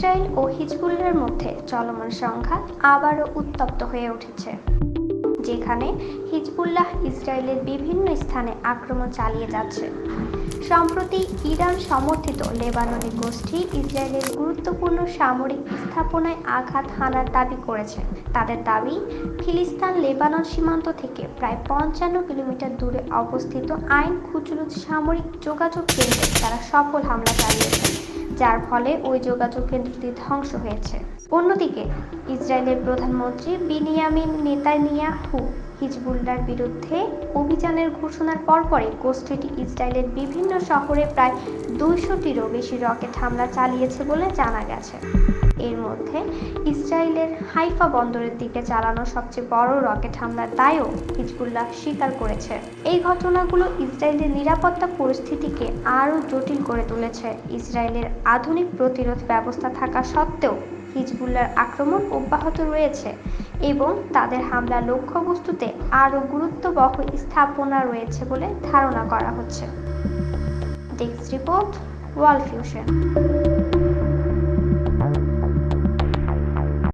Israel ও হিজবুল্লার মধ্যে চলমান সংঘাত আবারও উত্তপ্ত হয়ে উঠেছে, যেখানে হিজবুল্লাহ ইসরায়েলের বিভিন্ন স্থানে আক্রমণ চালিয়ে যাচ্ছে। সম্প্রতি ইরান সমর্থিত লেবাননি গোষ্ঠী ইসরায়েলের গুরুত্বপূর্ণ সামরিক স্থাপনায় আঘাত হানার দাবি করেছে। তাদের দাবি, ফিলিস্তান লেবানন সীমান্ত থেকে প্রায় পঞ্চান্ন কিলোমিটার দূরে অবস্থিত আইন খুচরুজ সামরিক যোগাযোগ কেন্দ্রে তারা সফল হামলা চালিয়েছে। যার ফলে ওই যোগাযোগ কেন্দ্রটি ধ্বংস হয়েছে। অন্যদিকে, ইসরায়েলের প্রধানমন্ত্রী বিনিয়ামিন নেতানিয়াহু হিজবুল্লার বিরুদ্ধে অভিযানের ঘোষণার পরপরই গোষ্ঠীটি ইসরায়েলের বিভিন্ন শহরে প্রায় দুইশোটিরও বেশি রকেট হামলা চালিয়েছে বলে জানা গেছে। এর মধ্যে ইসরায়েলের হাইফা বন্দরের দিকে চালানো সবচেয়ে বড় রকেট হামলার দায়ও হিজবুল্লাহ স্বীকার করেছে। এই ঘটনাগুলো ইসরায়েলের নিরাপত্তা পরিস্থিতিকে আরও জটিল করে তুলেছে। ইসরায়েলের আধুনিক প্রতিরোধ ব্যবস্থা থাকা সত্ত্বেও হিজবুল্লার আক্রমণ অব্যাহত রয়েছে এবং তাদের হামলা লক্ষ্যবস্তুতে আরও গুরুত্ববহ স্থাপনা রয়েছে বলে ধারণা করা হচ্ছে। ডেস্ক রিপোর্ট ওয়াল ফিউশন।